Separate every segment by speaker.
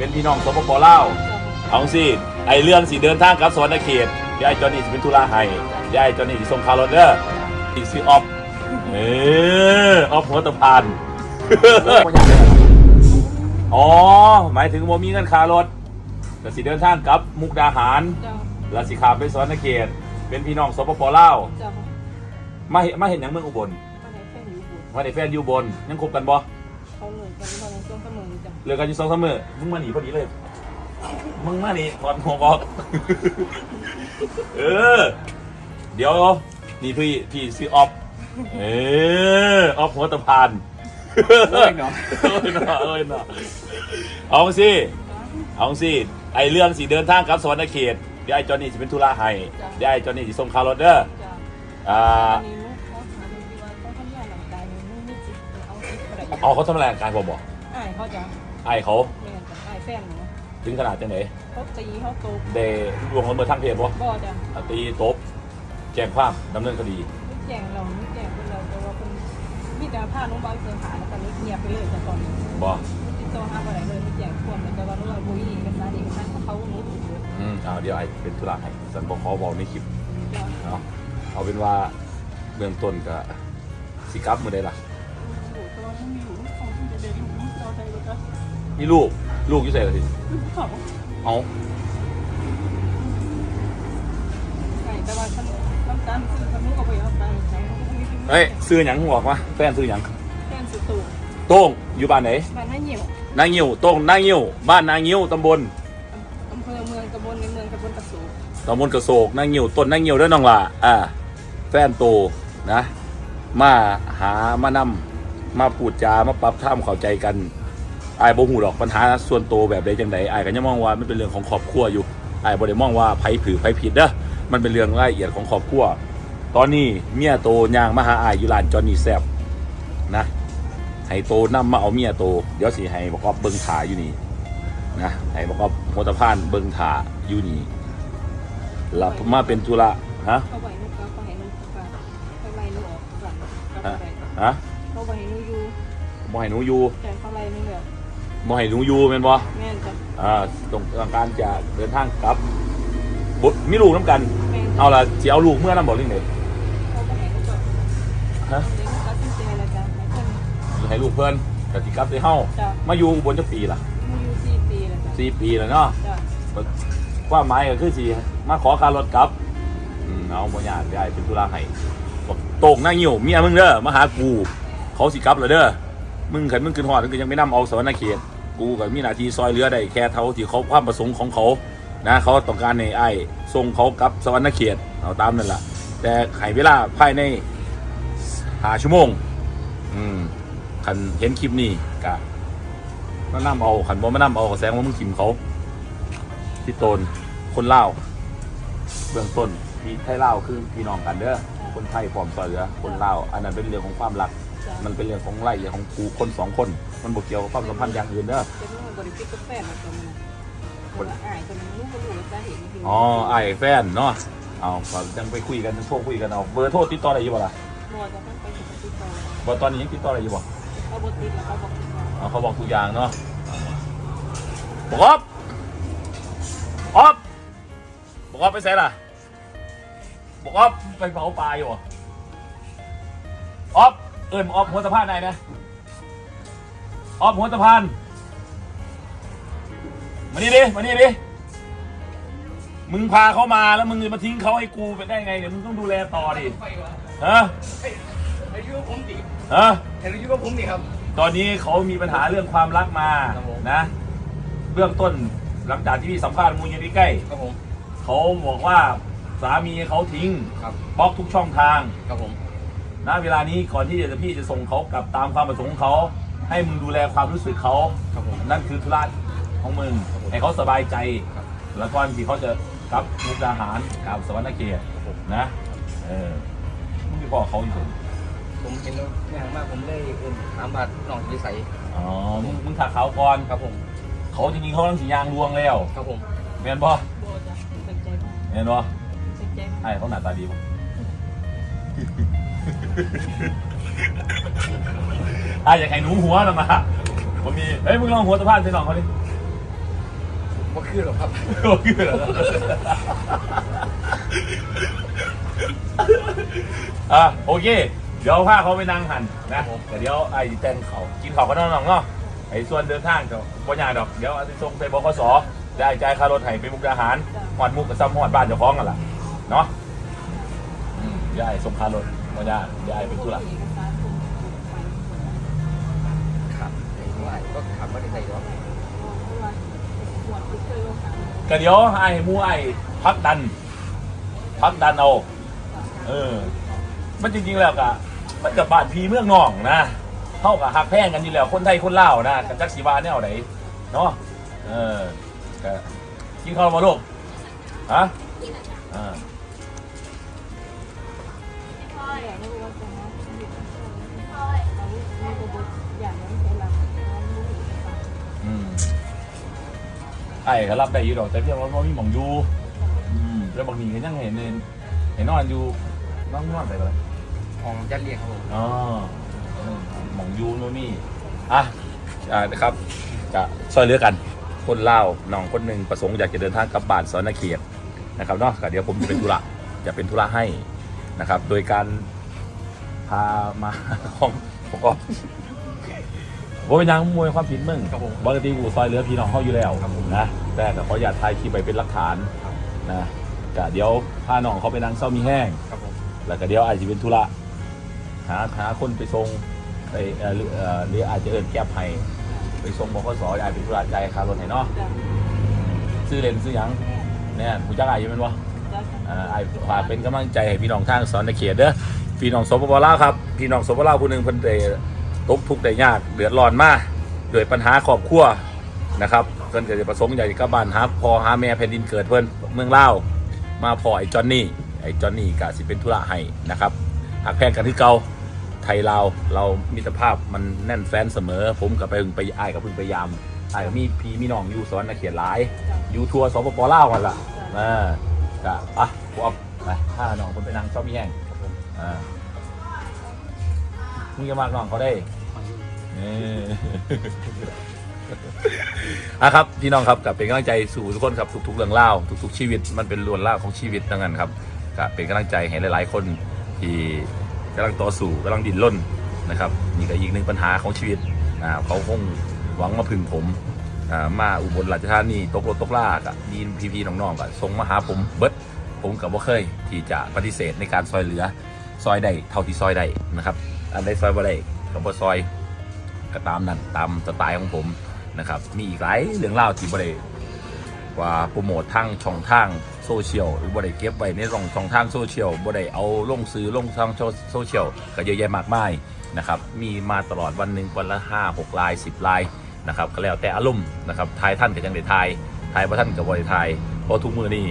Speaker 1: เป็นพี่น้องสปปลาวเอาสิไอเรื่องสิเดินทางกลับสวรรณเขตยายจอนนี่สิเป็นธุระให้ยายจอนนี่สิส่งคารถเด้อสิซื้อออฟเออออฟหัวตะพานอ๋อ หมายถึงว่ามีเงินคารถแต่สิเดินทางกลับมุกดาหาร
Speaker 2: เจ้า
Speaker 1: แล้วสิขามไปสวรรณเขตเป็นพี่น้องสปปลาว
Speaker 2: เจ้า
Speaker 1: มาเห็นมาเห็นอย่างเมืองอุบล
Speaker 2: ก็ได้แค่อยู่บุญ
Speaker 1: มาได้แฟนอยู่อุบนยังคบกันบ่
Speaker 2: เขาเลยกันตอนในช่วงเสมอจ้ะ
Speaker 1: เลิกกันอยู่สองสามมื้อมึงมาหนีพอดีเลย มึงมาหนีถอดหัวออก เออ เดี๋ยว นี่พี่พี่ซื้อออฟ เออออฟหัวตะพาน
Speaker 3: โอ้ยเนาะ
Speaker 1: เอ้ยเนาะเอ้ยเนาะเอาสิ เอาสิไอเรื่องสิเดินทางกลับสวรรณเขตเดี๋ยวไอจอนนี่สิเป็นธุระให้เดี๋ยวไอจอนนี่สิส่งคารถเด้อ
Speaker 2: จ้ะ
Speaker 1: อ่า
Speaker 2: อันนี้ อะไรอย่าง
Speaker 1: เอาเขาทำอะไรร่างกายผมบอก
Speaker 2: อ้ายเขาจะ
Speaker 1: ไอเขา
Speaker 2: แม่จะอ้ายแฟนหนู
Speaker 1: ถึงขนาดจังไหน
Speaker 2: เขาตีเขาตบ
Speaker 1: เดรวมกันเมื่อทั้งเพจบ่
Speaker 2: บ่จ้ะ
Speaker 1: ตีตบแจ้งความดำเนินคดี
Speaker 2: ไม่แจ้งเราไม่แจ้งเป็นเราแต่ว่าเป็นมีแต่ผ้าน้องบอยเคยหาแล้วตอนนี้เงียบไปเลยจ้ะตอนนี้
Speaker 1: บ่
Speaker 2: ติดต่อหาอะไรเลยไม่แจ้งควรแต่ว่าเราบุยเอกสารเอกสารของเขาหนูถูกเลย
Speaker 1: อืมเอาเดี๋ยวไอเป็นธุระให้สันบอกขอบอกในคลิป
Speaker 2: จ้ะ
Speaker 1: เนาะเอาเป็นว่าเบื้องต้นก็สิกลับมือได้ล่ะ
Speaker 2: อ ยู่แต่ว่าไม่มีอยู่เขาที่จะเดินอยู่เราใจเลยจ้ะ
Speaker 1: นี่ลูก ลูกอยู่ใส่ละที
Speaker 2: เขา
Speaker 1: เอา
Speaker 2: ใช่แต่ว่าฉันน้ำตาลซื้อขนมก็ไปเอาไปใช้
Speaker 1: เฮ้ยซื้อหยังบอกมาแฟนซื้อหยัง
Speaker 2: แฟนสุดตู่
Speaker 1: โต้งอยู่บ้านไหน
Speaker 2: บ้านน้าเหี่ยวนา
Speaker 1: งงิ้วโต้งนางงิ้วบ้านนางงิ้วตำบล
Speaker 2: อำเภอเมืองตำบลในเมืองตำบลตะสู
Speaker 1: ตำบลกระโศกนางงิ้วต้นนางงิ้วเด้วยน้องล่ะอ่า แฟนโตนะ มาหามานำ มาพูดจามาปรับท่ามเข้าใจกันอายบ่หูดอกปัญหาส่วนตัวแบบใดจังใดอายก็ยังมองว่ามันเป็นเรื่องของครอบครัวอยู่อายบ่ได้มองว่าไผผือไผผิดเด้อมันเป็นเรื่องรายละเอียดของครอบครัวตอนนี้เมียโตย่างมาหาอายอยู่ร้านจอห์นนี่แซบนะให้โตนำมาเอาเมียโต เดี๋ยวสิให้บอกว่าเบิ่งถาอยู่นี่นะให้บอกว่าโมตพานเบิ่งถาอยู่นี่หลับมาเป็นธุระฮะ
Speaker 2: เขาไว้ลูกเขาเขาให้ลูกเขาเขาไล่ลูกออกหลังเขา
Speaker 1: ฮะ
Speaker 2: ไป
Speaker 1: ฮะ
Speaker 2: เขาไว้ให้ลูกอยู่
Speaker 1: บ่ให้หนูอยู่
Speaker 2: แต่เขาไล่นี่แบบ
Speaker 1: บ่ให้หนูอยู่แม่นบ่
Speaker 2: แม่นจ้ะ
Speaker 1: อ่าต้องต้องการจะเดินทางกลับบุมีลูกน้ำกัน
Speaker 2: แม่น
Speaker 1: เอาละสิเอาลูกเมื่อน้ำบ่เรื่องไหน
Speaker 2: เขาก็ให้ลูกก็
Speaker 1: ฮะ
Speaker 2: เด็กเขาตั้งใจแล้วจ้ะให้เพิ่น
Speaker 1: ให้ลูกเพิ่นกสิกลับไปเฮา
Speaker 2: จ้ะ
Speaker 1: มาอยู่อุบนจักปีล่ะ
Speaker 2: มาอยู่สี่ปีแล้วจ้ะ
Speaker 1: สี่ปีแล้วเนาะ
Speaker 2: จ้ะ
Speaker 1: ความหมายก็คือสิมาขอค่ารถกลับอืมเอาบ่ยากได้เป็นธุระให้บอกโตกหน้างิ้วเมียมึงเด้อมาหากู เขาสิกลับแล้วเด้อมึงขันมึงขึ้นฮอดมึงก็ยังไม่นํเอาสวรรณเขตกูก็มีหน้าที่ซอยเหลือได้แค่เท่าที่เขาความประสงค์ของเขานะเขาต้องการในไอ้ส่งเขากับสวรรณเขตเอาตามนั่นแหละแต่ไขเวลาภายในหาชั่วโมง อืมคันเห็นคลิปนี้กะมานำเอาขันบ่มานำเอาก็แสงว่ามึงขิมเขาที่โตนคนเล่าเบื้องต้นมีไทยเล่าคือพี่น้องกันเด้อคนไทยพร้อมเหลือคนเล่าอันนั้นเป็นเรื่องของความรัก มันเป็นเรื่องของไล่เรื่องของกูคนสองคน มันบ่เกี่ยวกับความสัมพันธ์อย่างอื่นเด้อ
Speaker 2: เป็นลูกบริษัทกาแฟมาตัวมันคนละอ้ายคนนึงลูกก็รู้ว่าจะเห็นจริงๆ
Speaker 1: อ๋อไอ้แฟนเนาะเอาก็ยังไปคุยกันโทรคุยกันเอาเบอร์โทรติดต่อได้อยู่บ่ล่ะ
Speaker 2: มอจะต้องไปถึงติดต่อ
Speaker 1: เบอร์ตอนนี้ยังติดต่อได้อยู่บ่
Speaker 2: เขาบติดแล้วเขาบอกติดต่อ
Speaker 1: เอาเขาบอกทุกอย่างเนาะบอกอ๊อฟอ๊อฟบอกอ๊อฟไปใส่ล่ะบอกอ๊อฟไปเผาปลาอยู่บ่อ๊อฟ เอิญออฟหัวสะพานไหนนะออฟหัวสะพานมานี่ดิมานี่ดิมึงพาเขามาแล้วมึงจะมาทิ้งเขาให้กูไปได้ไงเดี๋ยวมึงต้องดูแลต่อดิฮะ
Speaker 3: อายุผมดิ
Speaker 1: ฮะ
Speaker 3: เห็นอายุก็ผมดิครับ
Speaker 1: ตอนนี้เขามีปัญหาเรื่องความรักมา
Speaker 3: ครับผม
Speaker 1: นะ เบื้องต้นหลังจากที่พี่สัมภาษณ์มูลนิธิใกล้
Speaker 3: ครับผม
Speaker 1: เขาบอกว่าสามีเขาทิ้ง
Speaker 3: ครับ
Speaker 1: บล็อกทุกช่องทาง
Speaker 3: ครับผม
Speaker 1: นะเวลานี้ก่อนที่จะพี่จะส่งเขากลับตามความประสงค์ของเขา ให้มึงดูแลความรู้สึกเขา
Speaker 3: ครับผม
Speaker 1: นั่นคือธุระของมึง
Speaker 3: ครับผม
Speaker 1: ให้เขาสบายใจ
Speaker 3: ครับ
Speaker 1: แล้วก่อนที่เขาจะกลับมุกดาหารกลับสวรรณเขต
Speaker 3: ครับผม
Speaker 1: นะเออมึงไปบอกเขาอยู่สิ
Speaker 3: ผมเห็นแล้วอย่างมากผมเลยเอิ่มถามบาทน้องวิสัย
Speaker 1: อ๋อ มึงมึงถักเขาก่อน
Speaker 3: ครับผม
Speaker 1: เขาจริงๆเขาต้องสียางลวงแล้ว
Speaker 3: ครับผม
Speaker 1: เมียนบ่
Speaker 2: โบจะสนใจมาก
Speaker 1: เมียนบ่
Speaker 2: สนใจมาก
Speaker 1: ไอ้เขาหน้าตาดี ป่ะไอ้อยากให้หนูหัวนะมาผมมีเฮ้ยมึงลองหัวสะพานใส่หน่องเขาดิ
Speaker 3: บ่คือหรอกครับ
Speaker 1: โอเคเหรออะโอเค เดี๋ยวพาเขาไปนั่งหันนะแต่เดี๋ยวไอ้แต่งเขากินเขาก็นอนๆเนาะไอ้ส่วนเดินทางก็บ่ยากดอกเดี๋ยวเอาไปส่งไปบกสได้จ่ายค่ารถให้ไปมุกดาหารหอดมุกกับซ้ำหอดบ้านเจ้าของกันล่ะเนาะอืมยายส่งค่ารถ บ่ยากยายเป็นธุระ
Speaker 2: เอกสารส่งไป
Speaker 3: ครับไอ้ว่าก็ขับมาได้ไงหรอก
Speaker 2: เพราะว่าปวดไปเคยว่าการ
Speaker 1: ก็เดี๋ยวไอ้หมูไอ้พักดัน พักดันเอาเออ มันจริงๆแล้วกะมันกับบ้านพีเมืองนองนะเท่ากับหักแพงกันอยู่แล้วคนไทยคนลาวนะกับจักสีบาแนวไหนเนาะเออก็กินข้าวมาลูกฮะอ่า
Speaker 2: พ่ ออยากรู้ว่าจะนะพ่อเขาไม่จะบอกอย่างนั้นใช้หลักน้องรู้เอกสาร
Speaker 1: อืมไอ้ก็รับได้อยู่ดอกแต่เพียงว่าบ่มีหมองอยู่อืมแล้วบางทีก็ยังเห็นเห็นเห็นนอนอยู่นอนนอนไปเลย
Speaker 3: ของจัดเรียงครับผม
Speaker 1: อ๋ออืมหมองยูโนมี่ อะอ่านะครับจะซอยเหลือกัน คนเล่าวน้องคนหนึ่งประสงค์อยากจะเดินทางกลับบ้านสอนนาเขียดนะครับเนาะก็เดี๋ยวผมจะเป็นธุระ จะเป็นธุระให้ นะครับ โดยการพามาของประกอบว่าเป็นหยังมวยความผิดมึง
Speaker 3: ครับผม
Speaker 1: ปกติกูซอยเหลือพี่น้องเขาอยู่แล้ว
Speaker 3: ครับผม
Speaker 1: นะแต่ก็ขออย่าตถ่ายคลิปไปเป็นหลักฐานนะก็เดี๋ยวพาน้องเขาไปนั่งเศร้ามีแห้ง
Speaker 3: ครับผม
Speaker 1: แล้วก็เดี๋ยวอาจจะเป็นธุระหาหาคนไปส่งไปเอ่อหรือเอ่อหรืออาจจะเอินแก๊บให้ไปส่งบขสยายเป็นธุระใจายค่ารถให้เนาะ
Speaker 2: จ้ะ
Speaker 1: ซื้อเลนซื้อหยังเนี่ยผู้จักอายอยู่แมันวะ อาฝากเป็นกำลังใจให้พี่น้องทางสอนในเขตเด้อพี่น้องสปปลาวครับพี่น้องสปปลาวผู้หนึ่งเพิ่นได้ตกทุกข์ได้ยากเดือดร้อนมากด้วยปัญหาครอบครัวนะครับเพิ่นเก็จะประสงค์อยากจะกลับบ้านหาพ่อหาแม่แผ่นดินเกิดเพิ่นเมืองลาวมาพอไอ้จอนนี่ไอ้จอนนี่ก็สิเป็นธุระให้นะครับหักแพงกันที่เก่าไทยลาวเรามิตรภาพมันแน่นแฟนเสมอ ผมกับไปเพิ่งไปอ้ายกับเพิ่งไปยามอ้ายก็มีพี่มีน้องอยู่สอนในเขตหลาย
Speaker 2: จ้ะ
Speaker 1: อยู่ทัวร์สปปลาวกันล่ะอ่าก็อะ กูเอาไปถ้าน้องคนไปนั่งชอบมีแห้ง
Speaker 3: ครับผม
Speaker 1: อ่ามึงจะมากน้องเขาได้เอออะครับพี่น้องครับกับเป็นกำลังใจสู่ทุกคนครับทุกๆเรื่องเล่าทุก ๆ ชีวิตมันเป็นล้วนเล่าของชีวิตทั้งนั้นครับก็เป็นกำลังใจให้หลาย ๆ คนที่กำลังต่อสู้กำลังดิ้นรนนะครับนี่ก็อีกหนึ่งปัญหาของชีวิตอ่าเขาคงหวังมาพึ่งผมอ่ามาอุบลราชธานีตกรถตกลากะมีพี่ๆน้องๆก็ส่งมาหาผมเบิด ผมกับบ่เคย ที่จะปฏิเสธในการซอยเหลือซอยได้เท่าที่ซอยได้นะครับ อันใดซอยบ่ได้ก็บ่ซอยก็ตามนั้นตามสไตล์ของผมนะครับ มีอีกหลายเรื่องเล่าที่บ่ได้ว่าโปรโมททางช่องทางโซเชียลหรือบ่ได้เก็บไว้ในช่องช่องทางโซเชียลบ่ได้เอาลงซื้อลงทางโซเชียลก็เยอะแยะมากมายนะครับ มีมาตลอดวันหนึ่งวันละ5 6ลาย 10ลายนะครับก็แล้วแต่อารมณ์นะครับทายท่านกับยังได้ทายทายว่าท่านกับบริทายเพราะทุกมือนี่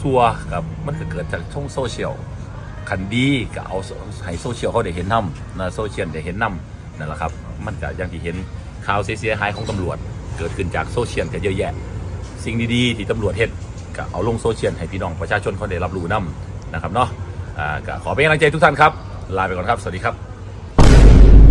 Speaker 1: ซัวกับมันก็เกิดจากช่องโซเชียลคันดีก็เอาให้โซเชียลเขาได้เห็นนำนะโซเชียลได้เห็นนำนั่นแหละครับ มันก็อย่างที่เห็นข่าวเสียหายของตำรวจ เกิดขึ้นจากโซเชียลก็เยอะแยะ สิ่งดีๆ ที่ตำรวจเห็นก็เอาลงโซเชียลให้พี่น้องประชาชนเขาได้รับรู้นำนะครับเนาะก็ขอเป็นกำลังใจทุกท่านครับ ลาไปก่อนครับ สวัสดีครับ